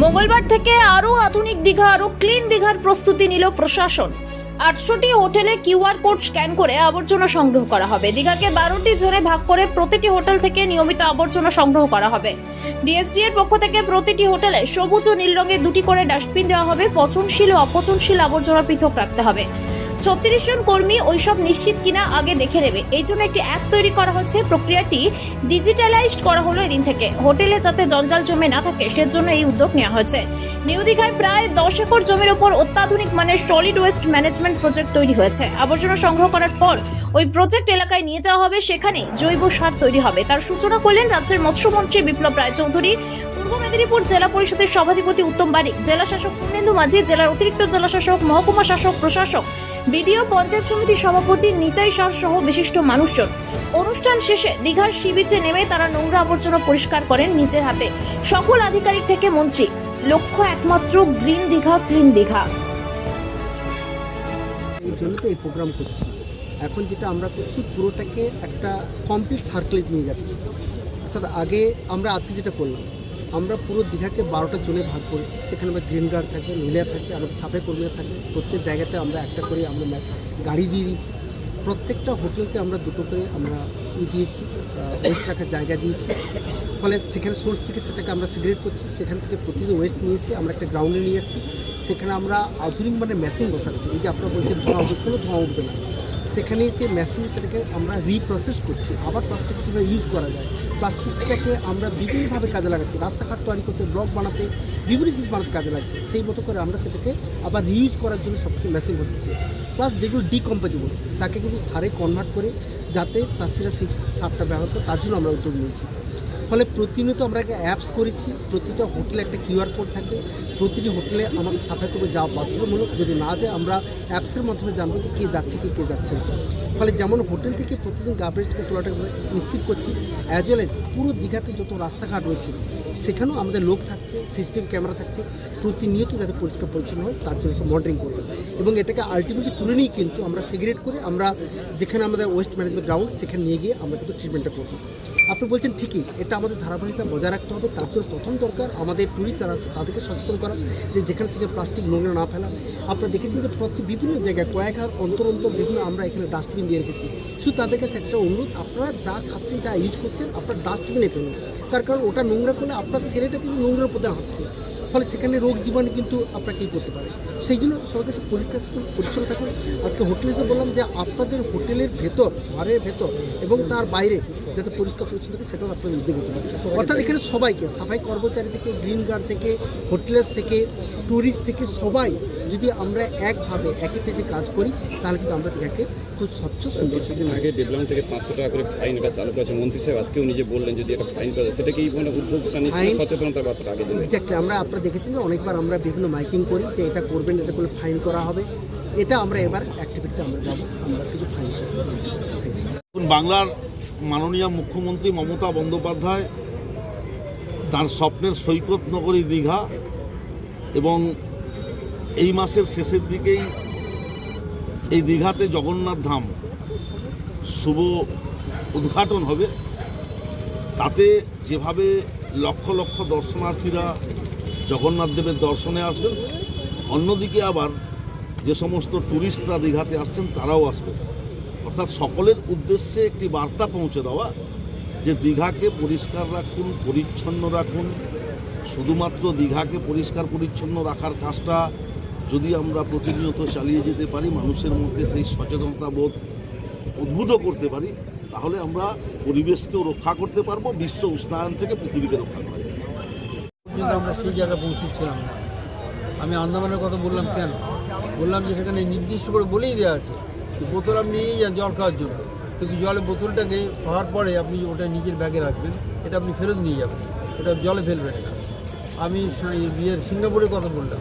মঙ্গলবার থেকে আরও আধুনিক দীঘা, আরও ক্লিন দীঘার প্রস্তুতি নিল প্রশাসন। আটশোটি হোটেলে কিউআর কোড স্ক্যান করে আবর্জনা সংগ্রহ করা হবে। দীঘাকে বারোটি জোরে ভাগ করে প্রতিটি হোটেল থেকে নিয়মিত আবর্জনা সংগ্রহ করা হবে। ডিএসডি এর পক্ষ থেকে প্রতিটি হোটেলে সবুজ ও নীল রঙের দুটি করে ডাস্টবিন দেওয়া হবে। পচনশীল ও অপচনশীল আবর্জনা পৃথক রাখতে হবে। ছত্রিশ জন কর্মী ওইসব নিশ্চিত কিনা আগে দেখে নেবে। এই জন্য একটি অ্যাপ তৈরি করা হচ্ছে। প্রক্রিয়াটি ডিজিটালাইজড করা হলো এদিন থেকে। হোটেলে যাতে জঞ্জাল জমে না থাকে, সেজন্য এই উদ্যোগ নেওয়া হয়েছে। নিউ দীঘায় প্রায় দশ একর জমির ওপর অত্যাধুনিক মানের সলিড ওয়েস্ট ম্যানেজমেন্ট প্রজেক্ট তৈরি হয়েছে। আবর্জনা সংগ্রহ করার পর ওই প্রজেক্ট এলাকায় নিয়ে যাওয়া হবে। সেখানে জৈব সার তৈরি হবে। তার সূচনা করলেন রাজ্যের মৎস্যমন্ত্রী বিপ্লব রায়চৌধুরী। পূর্ব মেদিনীপুর জেলা পরিষদের সভাধিপতি উত্তম বারিক, জেলা শাসক পূর্ণেন্দু মাঝি, জেলার অতিরিক্ত জেলা শাসক, মহকুমা শাসক, প্রশাসক বিডিও পঞ্চায়েত সমিতির সভাপতি নিতাই সাহ সহ বিশিষ্ট মানুষজন। অনুষ্ঠান শেষে দীঘার সি বিচে নেমে তারা নোংরা আবর্জনা পরিষ্কার করেন নিজের হাতে। সকল আধিকারিক থেকে মন্ত্রী, লক্ষ্য একমাত্র গ্রিন দীঘা, ক্লিন দীঘা। এই জন্য তো এই প্রোগ্রাম করছি। এখন যেটা আমরা করছি, পুরোটাকে একটা কমপ্লিট সার্কেলে নিয়ে যাচ্ছি। অর্থাৎ আগে আমরা আজকে যেটা করলাম আমরা পুরো দীঘাকে বারোটা জোনে ভাগ করেছি। সেখানে আমরা গ্রিন গার্ড থাকবে নীলা থাকবে আমাদের সাফাই কর্মীরা থাকবে প্রত্যেক জায়গাতে আমরা একটা করে আমরা গাড়ি দিয়ে দিয়েছি। প্রত্যেকটা হোটেলকে আমরা দুটো করে আমরা ই দিয়েছি ওয়েস্ট রাখার জায়গা দিয়েছি। ফলে সেখানে সোর্স থেকে সেটাকে আমরা সিগারেট করছি। সেখান থেকে প্রতিদিন ওয়েস্ট নিয়ে এসে আমরা একটা গ্রাউন্ডে নিয়ে যাচ্ছি। সেখানে আমরা আধুনিক মানে মেশিন বসাচ্ছি। এই যে আপনারা বলছেন ধোঁয়া উঠবে, কোনো ধোঁয়া উঠবে না। সেখানে সেই মেশিন সেটাকে আমরা রিপ্রসেস করছি। আবার প্লাস্টিক কীভাবে ইউজ করা যায়? প্লাস্টিকটাকে আমরা বিভিন্নভাবে কাজে লাগাচ্ছি। রাস্তাঘাট তৈরি করতে ব্লক বানাতে, বিভিন্ন জিনিস বানাতে কাজে লাগছে। সেই মতো করে আমরা সেটাকে আবার রিউজ করার জন্য সব কিছু মেশিন বসেছি প্লাস যেগুলো ডিকম্পোজেবল তাকে কিন্তু সারে কনভার্ট করে যাতে চাষিরা সেই সারটা ব্যবহার করে তার জন্য আমরা উদ্যোগ নিয়েছি। ফলে প্রতিনিয়ত আমরা একটা অ্যাপস করেছি প্রতিটা হোটেলে একটা কিউআর কোড থাকে, প্রতিটি হোটেলে আমাদের সাফাই করবে যাওয়া বাধ্যতামূলক। যদি না যায়, আমরা অ্যাপসের মাধ্যমে জানব যে কে যাচ্ছে কি, কে যাচ্ছে না। ফলে যেমন হোটেল থেকে প্রতিদিন গার্বেজটাকে তোলাটা আমরা নিশ্চিত করছি অ্যাজ ওয়েল এজ পুরো দীঘাতে যত রাস্তাঘাট রয়েছে, সেখানেও আমাদের লোক থাকছে সিসিটিভি ক্যামেরা থাকছে, প্রতিনিয়ত যাতে পরিষ্কার পরিচ্ছন্ন হয়, তার জন্য মনিটরিং করবে। এবং এটাকে আলটিমেটলি তুলে নিয়ে কিন্তু আমরা সিগারেট করে আমরা যেখানে আমাদের ওয়েস্ট ম্যানেজমেন্ট গ্রাউন্ড সেখানে নিয়ে গিয়ে আমরা কিন্তু ট্রিটমেন্টটা করব। আপনি বলছেন ঠিকই, এটা আমাদের ধারাবাহিকতা বজায় রাখতে হবে। তার জন্য প্রথম দরকার আমাদের টুরিস্ট যারা আছে তাদেরকে সচেতন করা, যে যেখানে সেখানে প্লাস্টিক নোংরা না ফেলা। আপনারা দেখেছেন যে প্রতি বিভিন্ন জায়গায় কয়েক হাজার অন্তর অন্তর বিভিন্ন আমরা এখানে ডাস্টবিন দিয়ে রেখেছি। শুধু তাদের কাছে একটা অনুরোধ, আপনারা যা খাচ্ছেন, যা ইউজ করছেন, আপনার ডাস্টবিনে ফেলুন। তার কারণ ওটা নোংরা করলে আপনার ছেলেটা কিন্তু নোংরার প্রদান হচ্ছে ফলে সেখানে রোগ জীবাণু কিন্তু আপনাকেই করতে পারে। সেই জন্য সবার কাছে পরিষ্কার পরিচ্ছন্ন থাকুন। আজকে হোটেলে তো বললাম যে আপনাদের হোটেলের ভেতর, ঘরের ভেতর এবং তার বাইরে যাতে পরিষ্কার পরিচ্ছন্ন থাকে সেটাও আপনাদের উদ্যোগ হতে পারে। অর্থাৎ এখানে সবাইকে, সাফাই কর্মচারী থেকে, গ্রিন গার্ড থেকে, হোটেলার্স থেকে ট্যুরিস্ট থেকে সবাই যদি আমরা একভাবে, একই পেজে কাজ করি, তাহলে কিন্তু আমরা এটাকে খুব স্বচ্ছ সুন্দর। কিছুদিন আগে ডেভেলপমেন্ট থেকে পাঁচশো টাকা করে ফাইন এটা চালু করেছে মন্ত্রী সাহেব। আজকেও নিজে বললেন যদি এটা ফাইন করা যায়। সেটা কি মানে উদ্যোগটা নিচ্ছে সচেতনতার ব্যাপারে আগে এক্স্যাক্টলি আমরা আপনারা দেখেছেন যে অনেকবার আমরা বিভিন্ন মাইকিং করি যে এটা করবেন এটা করলে ফাইন করা হবে। এটা আমরা এবার অ্যাক্টিভিটিতে আমরা যাব আমরা কিছু ফাইন বাংলার মাননীয় মুখ্যমন্ত্রী মমতা বন্দ্যোপাধ্যায় তার স্বপ্নের সৈকত নগরী দীঘা এবং এই মাসের শেষের দিকেই এই দীঘাতে জগন্নাথ ধাম শুভ উদ্ঘাটন হবে। তাতে যেভাবে লক্ষ লক্ষ দর্শনার্থীরা জগন্নাথ দেবের দর্শনে আসবেন, অন্যদিকে আবার যে সমস্ত ট্যুরিস্টরা দীঘাতে আসছেন তারাও আসবেন। অর্থাৎ সকলের উদ্দেশ্যে একটি বার্তা পৌঁছে দেওয়া যে দীঘাকে পরিষ্কার রাখুন, পরিচ্ছন্ন রাখুন। শুধুমাত্র দীঘাকে পরিষ্কার পরিচ্ছন্ন রাখার কাজটা যদি আমরা প্রতিনিয়ত চালিয়ে যেতে পারি, মানুষের মধ্যে সেই সচেতনতা বোধ উদ্বুদ্ধ করতে পারি, তাহলে আমরা পরিবেশকেও রক্ষা করতে পারব, বিশ্ব উষ্ণায়ন থেকে পৃথিবীকে রক্ষা করা যাবে। আমরা সেই জায়গায় পৌঁছেছিলাম না। আমি আন্দামানের কথা বললাম কেন? বললাম যে সেখানে নির্দিষ্ট করে বলেই দেওয়া আছে যে বোতল আপনি নিয়েই যান জল খাওয়ার জন্য কিন্তু জলের বোতলটাকে খাওয়ার পরে আপনি ওটা নিজের ব্যাগে রাখবেন, এটা আপনি ফেরত নিয়ে যাবেন, ওটা জলে ফেলবেন আমি বিয়ের সিঙ্গাপুরের কথা বললাম।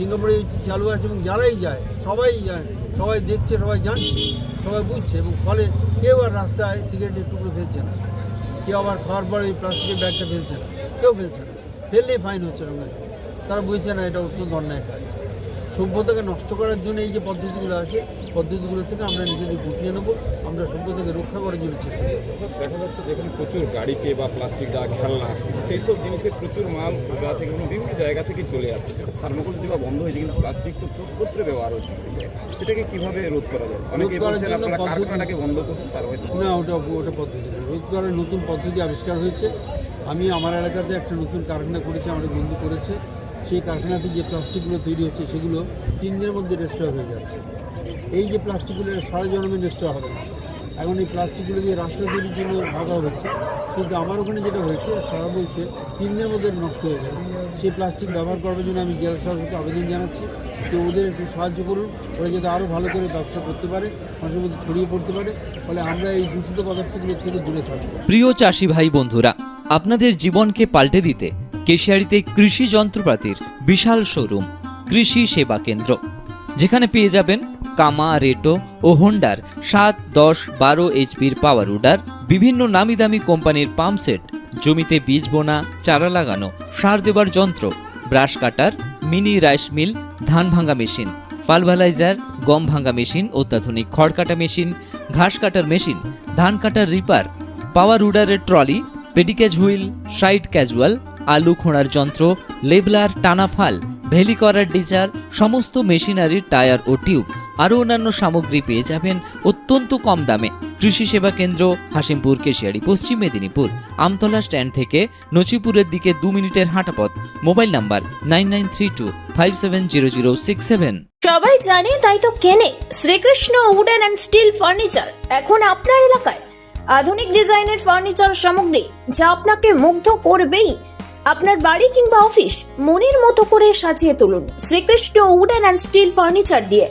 সিঙ্গাপুরে চালু আছে এবং যারাই যায়, সবাই যায়, সবাই দেখছে, সবাই জানছে, সবাই বুঝছে এবং ফলে কেউ আর রাস্তায় সিগারেটের টুকরো ফেলছে না। কেউ আবার খাওয়ার পরে ওই প্লাস্টিকের ব্যাগটা ফেলছে না, কেউ ফেলছে না। ফেললেই ফাইন হচ্ছে ওখানে তারা বুঝছে না, এটা অত্যন্ত অন্যায় কাজ। সভ্যতাকে নষ্ট করার জন্য এই যে পদ্ধতিগুলো আছে, পদ্ধতিগুলো থেকে আমরা নিজেদের গুটিয়ে নেব, আমরা সভ্যতাকে রক্ষা করার জন্য চেষ্টা দেখা যাচ্ছে যেখানে প্রচুর গাড়িতে বা প্লাস্টিক যা খেলনা সেই সব জিনিসের প্রচুর মাল থেকে জায়গা থেকে চলে আসছে। থার্মোকল যদি বা বন্ধ হয়েছে কিন্তু প্লাস্টিক তো চোখপত্রে ব্যবহার হচ্ছে সেটাকে কীভাবে রোধ করা যায়? অনেকে বলছেন আপনারা কারখানাটাকে বন্ধ করুন তার হয়তো না ওটা ওটা পদ্ধতি রোধ করার নতুন পদ্ধতি আবিষ্কার হয়েছে। আমি আমার এলাকাতে একটা নতুন কারখানা করেছি আমাদের বন্ধু করেছে। সেই কারখানাতে যে প্লাস্টিকগুলো তৈরি হচ্ছে সেগুলো তিন দিনের মধ্যে রেস্টোর হয়ে যাচ্ছে। এই যে প্লাস্টিকগুলো সারা জন্মে রেস্টোর হবে না। এখন এই প্লাস্টিকগুলো দিয়ে রাস্তা তৈরির জন্য ভাবা হচ্ছে, কিন্তু আমার ওখানে যেটা হয়েছে সারা বলছে তিন দিনের মধ্যে নষ্ট হয়ে যাবে। সেই প্লাস্টিক ব্যবহার করার জন্য আমি জেলা সরকারকে আবেদন জানাচ্ছি। তো ওদের একটু সাহায্য করুন, ওরা যাতে আরও ভালো করে ব্যবসা করতে পারে, মানুষের মধ্যে ছড়িয়ে পড়তে পারে, ফলে আমরা এই দূষিত পদার্থগুলো থেকে দূরে থাকব। প্রিয় চাষি ভাই বন্ধুরা, আপনাদের জীবনকে পাল্টে দিতে কেশিয়ারিতে কৃষি যন্ত্রপাতির বিশাল শোরুম, কৃষি সেবা কেন্দ্র, যেখানে পেয়ে যাবেন কামা, রেটো ও হোন্ডার সাত, দশ, বারো এইচপির পাওয়ার উডার বিভিন্ন নামি দামি কোম্পানির পাম্প সেট, জমিতে বীজ বোনা, চারা লাগানো, সার দেবার যন্ত্র, brush cutter, mini rice mill, ধান ভাঙা মেশিন পালভালাইজার গম ভাঙা মেশিন, অত্যাধুনিক খড় কাটা মেশিন, ঘাস কাটার মেশিন, ধান কাটার reaper, power উডারের trolley, paddy cage wheel, side casual, আলু খোঁড়ার যন্ত্র, লেবলার টানা ফাল, ভেলি করার ডিজার, সমস্ত মেশিনারির টায়ার ও টিউব। আরও অন্যান্য সামগ্রী পেয়ে যাবেন অত্যন্ত কম দামে। কৃষি সেবা কেন্দ্র হাসিমপুর কেশিয়ারি, পশ্চিম মেদিনীপুর। আমতলা স্ট্যান্ড থেকে নচিপুরের দিকে দু মিনিটের হাঁটাপথ। মোবাইল নাম্বার নাইন সবাই জানে, তাই তো কেনে। Shrikrishna wooden and steel furniture, এখন আপনার এলাকায়। আধুনিক ডিজাইনের ফার্নিচার সামগ্রী, যা আপনাকে মুগ্ধ করবেই। আপনার বাড়ি কিংবা অফিস, মনের মতো করে সাজিয়ে তুলুন। Shrikrishna wooden and steel furniture দিয়ে